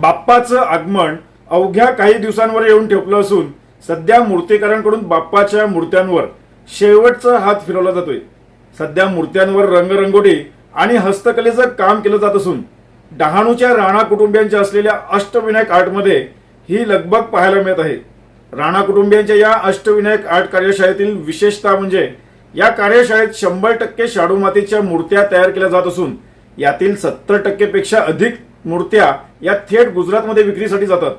बाप्पाचं आगमन अवघ्या काही दिवसांवर येऊन ठेपलं असून सध्या मूर्तीकारांकडून बाप्पाच्या मूर्त्यांवर शेवटचा हात फिरवला जातोय. सध्या मूर्त्यांवर रंगरंगोटी आणि हस्तकलेचं काम केलं जात असून डहाणूच्या राणा कुटुंबियांच्या असलेल्या अष्टविनायक आर्टमध्ये ही लगबग पाहायला मिळत आहे. राणा कुटुंबियांच्या या अष्टविनायक आर्ट कार्यशाळेतील विशेषता म्हणजे या कार्यशाळेत शंभर टक्के शाडू मातीच्या मूर्त्या तयार केल्या जात असून यातील सत्तर टक्के पेक्षा अधिक मूर्त्या या थेट गुजरातमध्ये विक्रीसाठी जातात.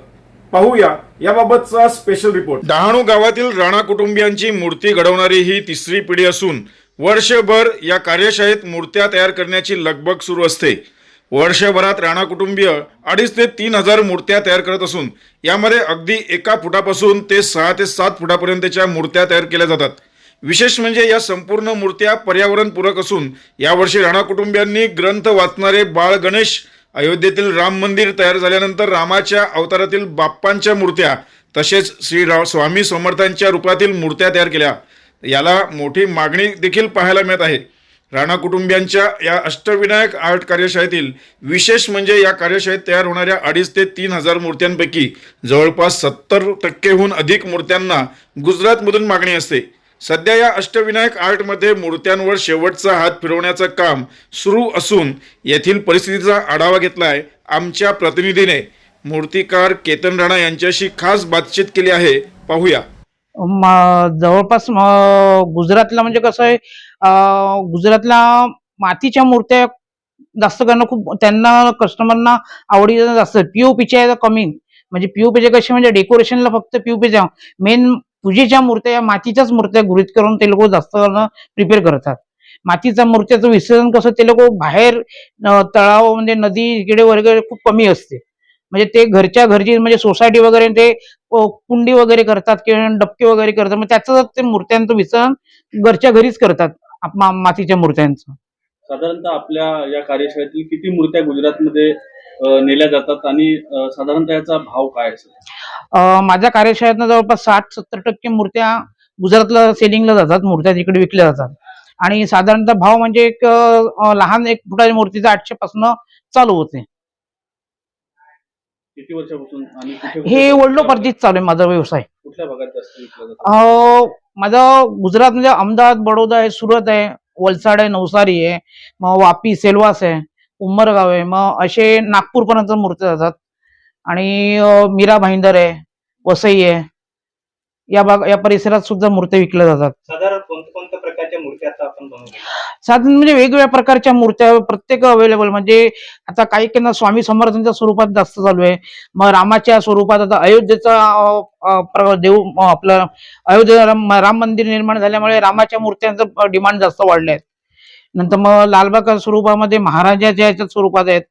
पाहूया याबाबतचा स्पेशल रिपोर्ट डहाणू गावातील राणा कुटुंबियांची मूर्ती घडवणारी ही तिसरी पिढी असून वर्षभर या कार्यशाळेत मूर्त्या तयार करण्याची लगबग सुरू असते. वर्षभरात राणा कुटुंबीय अडीच ते तीन हजार मूर्त्या तयार करत असून यामध्ये अगदी एका फुटापासून ते सहा ते सात फुटापर्यंतच्या मूर्त्या तयार केल्या जातात. विशेष म्हणजे या संपूर्ण मूर्त्या पर्यावरणपूरक असून यावर्षी राणा कुटुंबियांनी ग्रंथ वाचणारे बाळ गणेश अयोध्येतील राम मंदिर तयार झाल्यानंतर रामाच्या अवतारातील बाप्पांच्या मूर्त्या तसेच श्री रा स्वामी समर्थांच्या रूपातील मूर्त्या तयार केल्या. याला मोठी मागणी देखील पाहायला मिळत आहे. राणा कुटुंबियांच्या या अष्टविनायक आर्ट कार्यशाळेतील विशेष म्हणजे या कार्यशाळेत तयार होणाऱ्या अडीच ते तीन हजार मूर्त्यांपैकी जवळपास सत्तर टक्केहून अधिक मूर्त्यांना गुजरातमधून मागणी असते. सध्या या अष्टविनायक आर्टमध्ये मूर्त्यांवर शेवटचा हात फिरवण्याचं काम सुरू असून येथील परिस्थितीचा आढावा घेतला आहे आमच्या प्रतिनिधीने. मूर्तिकार केतन राणा यांच्याशी खास बातचीत केली आहे. पाहूया. जवळपास गुजरातला म्हणजे कसं आहे गुजरातला मातीच्या मूर्त्या जास्त करणं खूप त्यांना कस्टमरना आवडीचं जास्त. पीओपीच्या कमी. म्हणजे पीओपीचे कसे म्हणजे डेकोरेशनला फक्त पीओपीच्या मेन पूजेच्या मूर्त्या या मातीच्याच मूर्त्या गृहित करून ते लोक जास्त प्रिपेअर करतात. मातीच्या मूर्त्याचं विसर्जन कसं ते लोक बाहेर तळाव म्हणजे नदी इकडे वगैरे खूप कमी असते. म्हणजे ते घरच्या घरची म्हणजे सोसायटी वगैरे ते कुंडी वगैरे करतात किंवा डबके वगैरे करतात. मग त्याचं ते मूर्त्यांचं विसर्जन घरच्या घरीच करतात मातीच्या मूर्त्यांचं. साधारणतः आपल्या या कार्यशाळेतील किती मूर्त्या गुजरातमध्ये नेल्या जातात आणि साधारणतः याचा भाव काय असेल? माझ्या कार्यशाळेतनं जवळपास साठ सत्तर टक्के मूर्त्या गुजरातला सेलिंगला जातात मूर्त्या तिकडे विकल्या जातात. आणि साधारणतः भाव म्हणजे एक लहान एक फुटाच्या मूर्तीचा आठशे पासून चालू होते. हे कुठे- वडलोपार्जित चालू आहे माझा व्यवसाय. माझा गुजरात म्हणजे अहमदाबाद बडोदा आहे सुरत आहे वलसाड आहे नवसारी आहे मग वापी सेलवास आहे उमरगाव आहे मग असे नागपूरपर्यंत मूर्त्या जातात. आणि मीरा भाईंदर आहे वसई आहे या भाग या परिसरात सुद्धा मूर्त्या विकल्या जातात. साधारण कोणत्या कोणत्या प्रकारच्या मूर्ती आता आपण बनवतो साधारण म्हणजे वेगवेगळ्या प्रकारच्या मूर्त्या प्रत्येक अवेलेबल म्हणजे आता काही केंद्र स्वामी समर्थांच्या स्वरूपात जास्त चालू आहे. मग रामाच्या स्वरूपात आता अयोध्येचा देव आपलं अयोध्या राम राम मंदिर निर्माण झाल्यामुळे रामाच्या मूर्त्यांचं डिमांड जास्त वाढले आहेत नंतर मग लालबाग स्वरूपामध्ये महाराजाच्या याच्या स्वरूपात आहेत.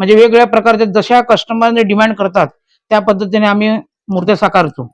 म्हणजे वेगवेगळ्या प्रकारच्या जशा कस्टमरने डिमांड करतात त्या पद्धतीने आम्ही मूर्त्या साकारतो.